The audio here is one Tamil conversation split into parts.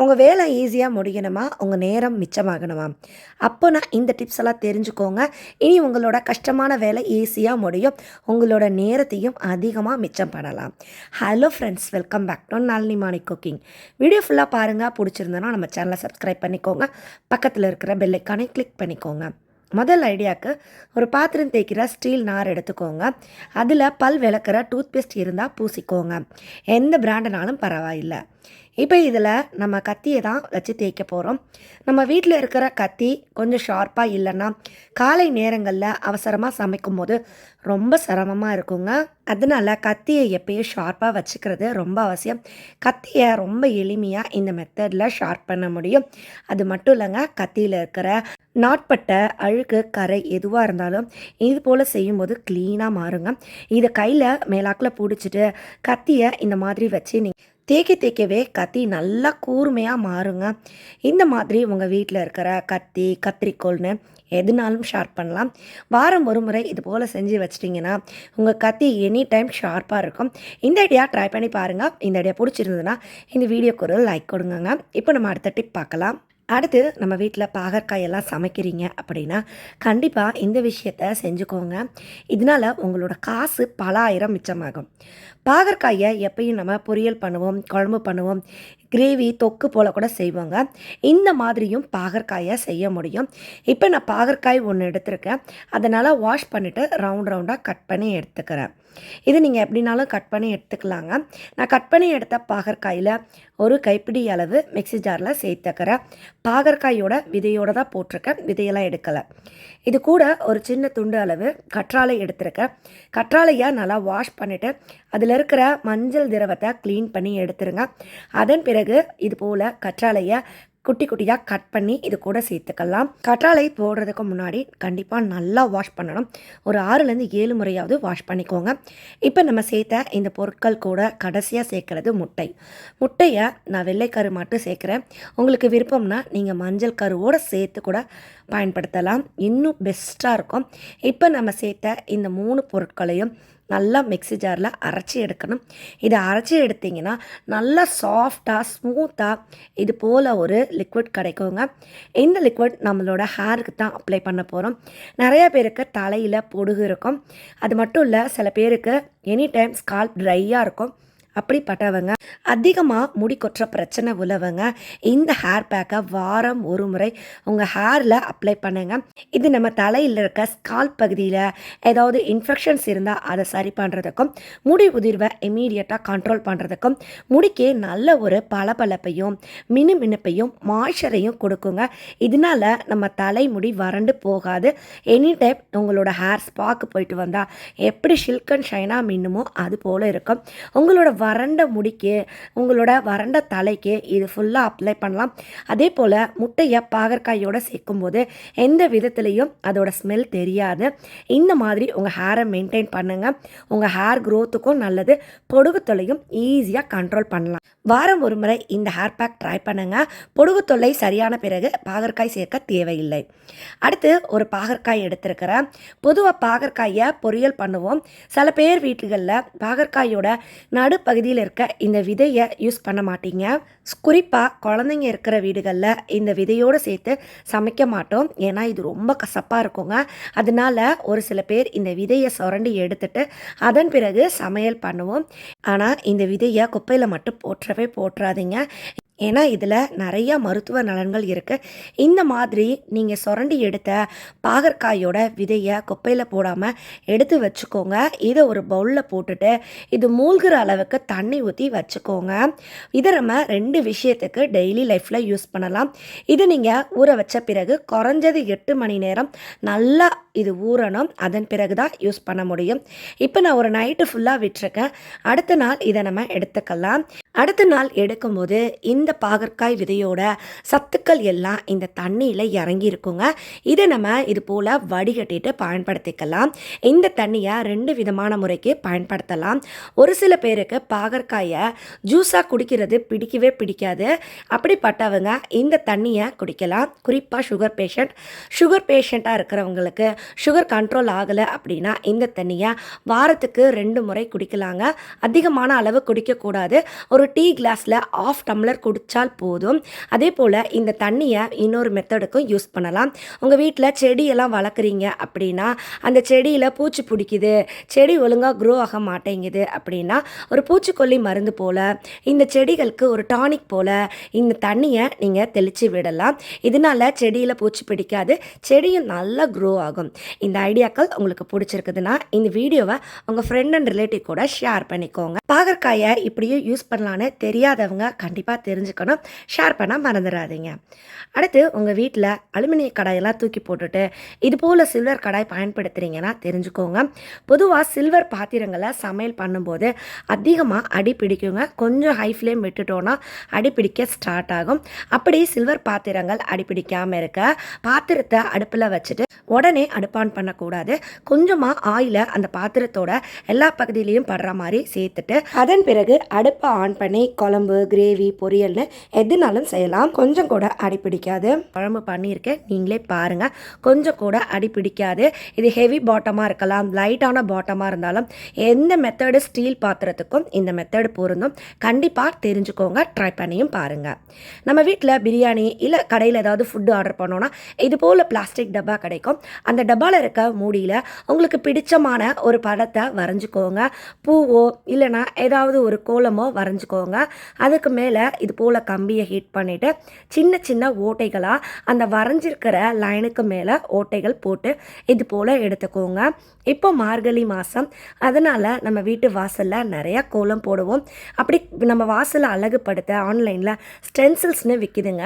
உங்கள் வேலை ஈஸியாக முடியணுமா? உங்கள் நேரம் மிச்சமாகணுமா? அப்போ நான் இந்த டிப்ஸ் எல்லாம் தெரிஞ்சுக்கோங்க. இனி உங்களோட கஷ்டமான வேலை ஈஸியாக முடியும். உங்களோட நேரத்தையும் அதிகமாக மிச்சம் பண்ணலாம். Hello friends welcome back to Nalini Mani cooking video ஃபுல்லாக பாருங்கள் பிடிச்சிருந்தனா நம்ம சேனலை சப்ஸ்கிரைப் பண்ணிக்கோங்க. பக்கத்தில் இருக்கிற பெல்லைக்கானே கிளிக் பண்ணிக்கோங்க. முதல் ஐடியாவுக்கு ஒரு பாத்திரம் தேய்க்கிற ஸ்டீல் நார் எடுத்துக்கோங்க. அதில் பல் விளக்குற டூத்பேஸ்ட் இருந்தால் பூசிக்கோங்க. எந்த பிராண்டுனாலும் பரவாயில்லை. இப்போ இதில் நம்ம கத்தியை தான் வச்சு தேய்க்க போகிறோம் நம்ம வீட்டில் இருக்கிற கத்தி கொஞ்சம் ஷார்ப்பாக இல்லைன்னா காலை நேரங்களில் அவசரமாக சமைக்கும் போது ரொம்ப சிரமமாக இருக்குங்க. அதனால கத்தியை எப்பயும் ஷார்ப்பாக வச்சுக்கிறது ரொம்ப அவசியம். கத்தியை ரொம்ப எளிமையாக இந்த மெத்தடில் ஷார்ப் பண்ண முடியும். அது மட்டும் இல்லைங்க கத்தியில் இருக்கிற நாட்பட்ட அழுக்கு கரை எதுவாக இருந்தாலும் இது போல் செய்யும்போது க்ளீனாக மாறுங்க. இதை கையில் மேலாக்கில் பிடிச்சிட்டு கத்தியை இந்த மாதிரி வச்சு நீங்கள் தேய்க்க தேய்க்கவே கத்தி நல்லா கூர்மையாக மாறுங்க. இந்த மாதிரி உங்கள் வீட்டில் இருக்கிற கத்தி கத்திரிக்கோல்னு எதுனாலும் ஷார்ப் பண்ணலாம். வாரம் ஒரு முறை இது போல் செஞ்சு வச்சிட்டிங்கன்னா உங்கள் கத்தி எனி டைம் ஷார்ப்பாக இருக்கும். இந்த ஐடியா ட்ரை பண்ணி பாருங்கள் இந்த ஐடியா பிடிச்சிருந்ததுன்னா இந்த வீடியோக்கு ஒரு லைக் கொடுங்கங்க. இப்போ நம்ம அடுத்த டிப் பார்க்கலாம். அடுத்து நம்ம வீட்டில் பாகற்காயெல்லாம் சமைக்கிறீங்க அப்படின்னா கண்டிப்பாக இந்த விஷயத்த செஞ்சுக்கோங்க. இதனால் உங்களோட காசு பல ஆயிரம் மிச்சமாகும். பாகற்காயை எப்பயும் நம்ம பொரியல் பண்ணுவோம் குழம்பு பண்ணுவோம். கிரேவி தொக்கு போல் கூட செய்வோங்க. இந்த மாதிரியும் பாகற்காயை செய்ய முடியும். இப்போ நான் பாகற்காய் ஒன்று எடுத்திருக்கேன். அதனால் வாஷ் பண்ணிவிட்டு ரவுண்ட் ரவுண்டாக கட் பண்ணி எடுத்துக்கிறேன். இது நீங்கள் எப்படினாலும் கட் பண்ணி எடுத்துக்கலாங்க. நான் கட் பண்ணி எடுத்த பாகற்காயில் ஒரு கைப்பிடி அளவு மிக்சி ஜாரில் சேர்த்துக்கிறேன். பாகற்காயோட விதையோடு தான் போட்டிருக்கேன். விதையெல்லாம் எடுக்கலை. இது கூட ஒரு சின்ன துண்டு அளவு கற்றாழை எடுத்திருக்கேன். கற்றாழையை நல்லா வாஷ் பண்ணிவிட்டு அதில் இருக்கிற மஞ்சள் திரவத்தை க்ளீன் பண்ணி எடுத்துருங்க. அதன் பிறகு இது போல் கற்றாழையை குட்டி குட்டியாக கட் பண்ணி இது கூட சேர்த்துக்கலாம். கற்றாழை போடுறதுக்கு முன்னாடி கண்டிப்பாக நல்லா வாஷ் பண்ணணும். ஒரு ஆறுலேருந்து ஏழு முறையாவது வாஷ் பண்ணிக்கோங்க. இப்போ நம்ம சேர்த்த இந்த பொருட்கள் கூட கடைசியாக சேர்க்குறது முட்டை. முட்டையை நான் வெள்ளைக்கரு மட்டும் சேர்க்குறேன். உங்களுக்கு விருப்பம்னா நீங்கள் மஞ்சள் கருவோடு சேர்த்து கூட பயன்படுத்தலாம். இன்னும் பெஸ்ட்டாக இருக்கும். இப்போ நம்ம சேர்த்த இந்த மூணு பொருட்களையும் நல்லா மிக்ஸி ஜாரில் அரைச்சி எடுக்கணும். இதை அரைச்சி எடுத்திங்கன்னா நல்லா சாஃப்டாக ஸ்மூத்தாக இது போல் ஒரு லிக்விட் கிடைக்குங்க. இந்த லிக்விட் நம்மளோட ஹேருக்கு தான் அப்ளை பண்ண போகிறோம் நிறைய பேருக்கு தலையில் பொடுகு இருக்கும். அது மட்டும் இல்லை சில பேருக்கு எனி டைம் ஸ்கால்ப் ட்ரையாக இருக்கும். அப்படிப்பட்டவங்க. அதிகமாக முடி கொற்ற பிரச்சனை உள்ளவங்க. இந்த ஹேர் பேக்கை வாரம் ஒரு முறை உங்கள் ஹேரில் அப்ளை பண்ணுங்க. இது நம்ம தலையில் இருக்க ஸ்கால் பகுதியில் ஏதாவது இன்ஃபெக்ஷன்ஸ் இருந்தால் அதை சரி பண்ணுறதுக்கும் முடி உதிர்வை இமீடியட்டாக கண்ட்ரோல் பண்ணுறதுக்கும் முடிக்கு நல்ல ஒரு பளபளப்பையும் மினு மினுப்பையும் மாய்ச்சரையும் கொடுக்குங்க. இதனால நம்ம தலைமுடி வறண்டு போகாது. எனி டைம் உங்களோட ஹேர் ஸ்பாக்கு போயிட்டு வந்தால் எப்படி ஷில்க் அண்ட் ஷைனாக மின்னுமோ அது போல் இருக்கும். உங்களோட வறண்ட முடிக்கு உங்களோட வறண்ட தலைக்கு இது ஃபுல்லாக அப்ளை பண்ணலாம். அதே போல் முட்டையை பாகற்காயோடு சேர்க்கும்போது எந்த விதத்துலேயும் அதோட ஸ்மெல் தெரியாது. இந்த மாதிரி உங்கள் ஹேரை மெயின்டைன் பண்ணுங்கள் உங்கள் ஹேர் க்ரோத்துக்கும் நல்லது. பொடுகு தொலையும் ஈஸியாக கண்ட்ரோல் பண்ணலாம். வாரம் ஒரு முறை இந்த ஹேர் பேக் ட்ரை பண்ணுங்கள் பொடுகு தொல்லை சரியான பிறகு பாகற்காய் சேர்க்க தேவையில்லை. அடுத்து ஒரு பாகற்காய் எடுத்திருக்கிறேன். பொதுவாக பாகற்காயை பொரியல் பண்ணுவோம். சில பேர் வீட்டுகளில் பாகற்காயோட நடுப்பகுதியில் இருக்க இந்த விதையை யூஸ் பண்ண மாட்டீங்க. குறிப்பாக குழந்தைங்க இருக்கிற வீடுகளில் இந்த விதையோடு சேர்த்து சமைக்க மாட்டோம். ஏன்னா இது ரொம்ப கசப்பாக இருக்குங்க. அதனால ஒரு சில பேர் இந்த விதையை சுரண்டி எடுத்துட்டு அதன் பிறகு சமையல் பண்ணுவோம். ஆனால் இந்த விதையை குப்பையில் மட்டும் போட்டுறாதீங்க. ஏன்னா இதில் நிறைய மருத்துவ நலன்கள் இருக்குது இந்த மாதிரி நீங்கள் சுரண்டி எடுத்த பாகற்காயோட விதையை குப்பையில் போடாமல் எடுத்து வச்சுக்கோங்க. இதை ஒரு பவுலில் போட்டுட்டு இது மூழ்கிற அளவுக்கு தண்ணி ஊற்றி வச்சுக்கோங்க. இதை நம்ம ரெண்டு விஷயத்துக்கு டெய்லி லைஃப்பில் யூஸ் பண்ணலாம். இது நீங்கள் ஊற வச்ச பிறகு குறைஞ்சது எட்டு மணி நேரம் நல்லா இது ஊறணும். அதன் பிறகு தான் யூஸ் பண்ண முடியும். இப்போ நான் ஒரு நைட்டு ஃபுல்லாக விட்டுருக்கேன். அடுத்த நாள் இதை நம்ம எடுத்துக்கலாம். அடுத்த நாள் எடுக்கும்போது இந்த இந்த பாகற்காய் விதையோட சத்துக்கள் எல்லாம் இந்த தண்ணியில் இறங்கி இருக்குங்க இதை நம்ம இது போல் வடிகட்டிட்டு பயன்படுத்திக்கலாம். இந்த தண்ணியை ரெண்டு விதமான முறைக்கு பயன்படுத்தலாம். ஒரு சில பேருக்கு பாகற்காயை ஜூஸாக குடிக்கிறது பிடிக்கவே பிடிக்காது. அப்படிப்பட்டவங்க இந்த தண்ணியை குடிக்கலாம். குறிப்பாக சுகர் பேஷண்ட் சுகர் பேஷண்ட்டாக இருக்கிறவங்களுக்கு சுகர் கண்ட்ரோல் ஆகலை அப்படின்னா இந்த தண்ணியை வாரத்துக்கு ரெண்டு முறை குடிக்கலாங்க. அதிகமான அளவு குடிக்கக்கூடாது. ஒரு டீ கிளாஸில் ஆஃப் டம்ளர் குடி குடித்தால் போதும். அதே போல் இந்த தண்ணியை இன்னொரு மெத்தடுக்கும் யூஸ் பண்ணலாம். உங்கள் வீட்டில் செடியெல்லாம் வளர்க்குறீங்க அப்படின்னா அந்த செடியில் பூச்சி பிடிக்குது செடி ஒழுங்காக க்ரோ ஆக மாட்டேங்குது அப்படின்னா ஒரு பூச்சிக்கொல்லி மருந்து போல் இந்த செடிகளுக்கு ஒரு டானிக் போல் இந்த தண்ணியை நீங்கள் தெளித்து விடலாம். இதனால் செடியில் பூச்சி பிடிக்காது செடியும் நல்லா க்ரோ ஆகும். இந்த ஐடியாக்கள் உங்களுக்கு பிடிச்சிருக்குதுன்னா இந்த வீடியோவை உங்கள் ஃப்ரெண்ட் அண்ட் ரிலேட்டிவ் கூட ஷேர் பண்ணிக்கோங்க. பாகற்காயை இப்படியும் யூஸ் பண்ணலான்னு தெரியாதவங்க கண்டிப்பாக தெரிஞ்சு தெரிஞ்சுக்கணும். ஷேர் பண்ண மறந்துடாதீங்க அடுத்து உங்கள் வீட்டில் அலுமினிய கடாயெல்லாம் தூக்கி போட்டுட்டு இது போல் சில்வர் கடாய் பயன்படுத்துகிறீங்கன்னா தெரிஞ்சுக்கோங்க. பொதுவாக சில்வர் பாத்திரங்களை சமையல் பண்ணும்போது அதிகமாக அடி பிடிக்குங்க. கொஞ்சம் ஹை ஃப்ளேம் விட்டுட்டோன்னா அடி பிடிக்க ஸ்டார்ட் ஆகும். அப்படி சில்வர் பாத்திரங்கள் அடி பிடிக்காமல் இருக்க பாத்திரத்தை அடுப்பில் வச்சுட்டு உடனே அடுப்பான் பண்ணக்கூடாது. கொஞ்சமாக ஆயிலை அந்த பாத்திரத்தோட எல்லா பகுதியிலையும் படுற மாதிரி சேர்த்துட்டு அதன் பிறகு அடுப்பை ஆன் பண்ணி குழம்பு கிரேவி பொரியல் பொரியல்னு எதுனாலும் செய்யலாம். கொஞ்சம் கூட அடி பிடிக்காது. குழம்பு பண்ணியிருக்கேன். நீங்களே பாருங்கள் கொஞ்சம் கூட அடி பிடிக்காது. இது ஹெவி பாட்டமாக இருக்கலாம். லைட்டான பாட்டமாக இருந்தாலும் எந்த மெத்தடு ஸ்டீல் பாத்திரத்துக்கும் இந்த மெத்தடு பொருந்தும். கண்டிப்பாக தெரிஞ்சுக்கோங்க. ட்ரை பண்ணியும் பாருங்கள் நம்ம வீட்டில் பிரியாணி இல்லை கடையில் ஏதாவது ஃபுட்டு ஆர்டர் பண்ணோன்னா இது போல் பிளாஸ்டிக் டப்பா கிடைக்கும். அந்த டப்பாவில் இருக்க மூடியில் உங்களுக்கு பிடிச்சமான ஒரு படத்தை வரைஞ்சிக்கோங்க. பூவோ இல்லைனா ஏதாவது ஒரு கோலமோ வரைஞ்சிக்கோங்க. அதுக்கு மேலே இது போல் கம்பியை ஹீட் பண்ணிவிட்டு சின்ன சின்ன ஓட்டைகளாக அந்த வரைஞ்சிருக்கிற லைனுக்கு மேலே ஓட்டைகள் போட்டு இது போல் எடுத்துக்கோங்க. இப்போ மார்கழி மாதம் அதனால் நம்ம வீட்டு வாசலில் நிறையா கோலம் போடுவோம். அப்படி நம்ம வாசலை அழகுபடுத்த ஆன்லைனில் ஸ்டென்சில்ஸ்னு விற்கிதுங்க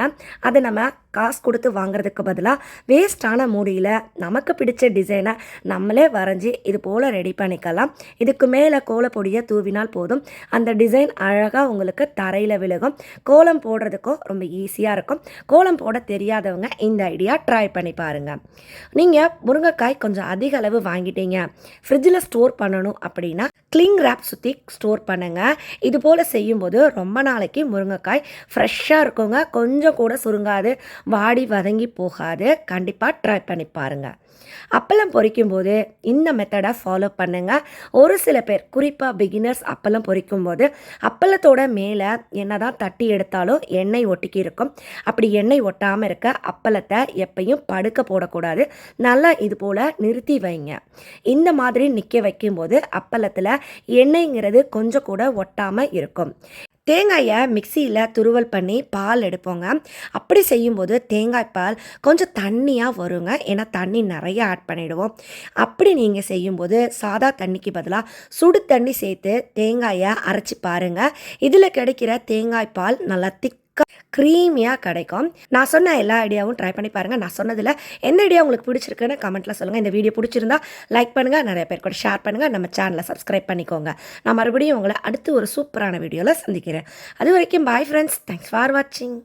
அதை நம்ம காசு கொடுத்து வாங்குறதுக்கு பதிலாக வேஸ்டான மூடியில் நமக்கு பிடிச்ச டிசைனை நம்மளே வரைஞ்சி இது போல் ரெடி பண்ணிக்கலாம். இதுக்கு மேலே கோலப்பொடியை தூவினால் போதும். அந்த டிசைன் அழகாக உங்களுக்கு தரையில் விழுகும். கோலம் போடுறதுக்கும் ரொம்ப ஈஸியாக இருக்கும். கோலம் போட தெரியாதவங்க இந்த ஐடியா ட்ரை பண்ணி பாருங்கள் நீங்கள் முருங்கைக்காய் கொஞ்சம் அதிக அளவு வாங்கிட்டீங்க. ஃப்ரிட்ஜில் ஸ்டோர் பண்ணணும் அப்படின்னா கிளிங் ரேப் சுற்றி ஸ்டோர் பண்ணுங்கள் இது போல் செய்யும்போது ரொம்ப நாளைக்கு முருங்கைக்காய் ஃப்ரெஷ்ஷாக இருக்குங்க. கொஞ்சம் கூட சுருங்காது. வாடி வதங்கி போகாது. கண்டிப்பாக ட்ரை பண்ணி பாருங்கள் அப்பளம் பொரிக்கும் போது இந்த மெத்தடை ஃபாலோ பண்ணுங்கள் ஒரு சில பேர் குறிப்பாக பிகினர்ஸ் அப்பளம் பொரிக்கும் போது அப்பளத்தோட மேலே என்ன தான் தட்டி எடுத்தாலும் எண்ணெய் ஒட்டிக்கி இருக்கும். அப்படி எண்ணெய் ஒட்டாமல் இருக்க அப்பளத்தை எப்பயும் படுக்க போடக்கூடாது. நல்லா இது போல் நிறுத்தி வைங்க. இந்த மாதிரி நிற்க வைக்கும்போது அப்பளத்தில் எண்ணெய்ங்கிறது கொஞ்சம் கூட ஒட்டாமல் இருக்கும். தேங்காயை மிக்சியில் துருவல் பண்ணி பால் எடுப்போங்க. அப்படி செய்யும்போது தேங்காய் பால் கொஞ்சம் தண்ணியாக வருங்க. ஏன்னா தண்ணி நிறைய ஆட் பண்ணிவிடுவோம் அப்படி நீங்கள் செய்யும்போது சாதா தண்ணிக்கு பதிலாக சுடு தண்ணி சேர்த்து தேங்காயை அரைச்சி பாருங்கள் இதில் கிடைக்கிற தேங்காய் பால் நல்லா திக் க்ரீமியாக கிடைக்கும். நான் சொன்ன எல்லா ஐடியாவும் ட்ரை பண்ணி பாருங்கள் நான் சொன்னதில் எந்த ஐடியா உங்களுக்கு பிடிச்சிருக்குன்னு கமெண்ட்டில் சொல்லுங்கள் இந்த வீடியோ பிடிச்சிருந்தா லைக் பண்ணுங்கள் நிறைய பேர் கூட ஷேர் பண்ணுங்கள் நம்ம சேனலை சப்ஸ்கிரைப் பண்ணிக்கோங்க. நான் மறுபடியும் உங்களை அடுத்து ஒரு சூப்பரான வீடியோவில் சந்திக்கிறேன். அது வரைக்கும் பாய் ஃப்ரெண்ட்ஸ் தேங்க்ஸ் ஃபார் வாட்சிங்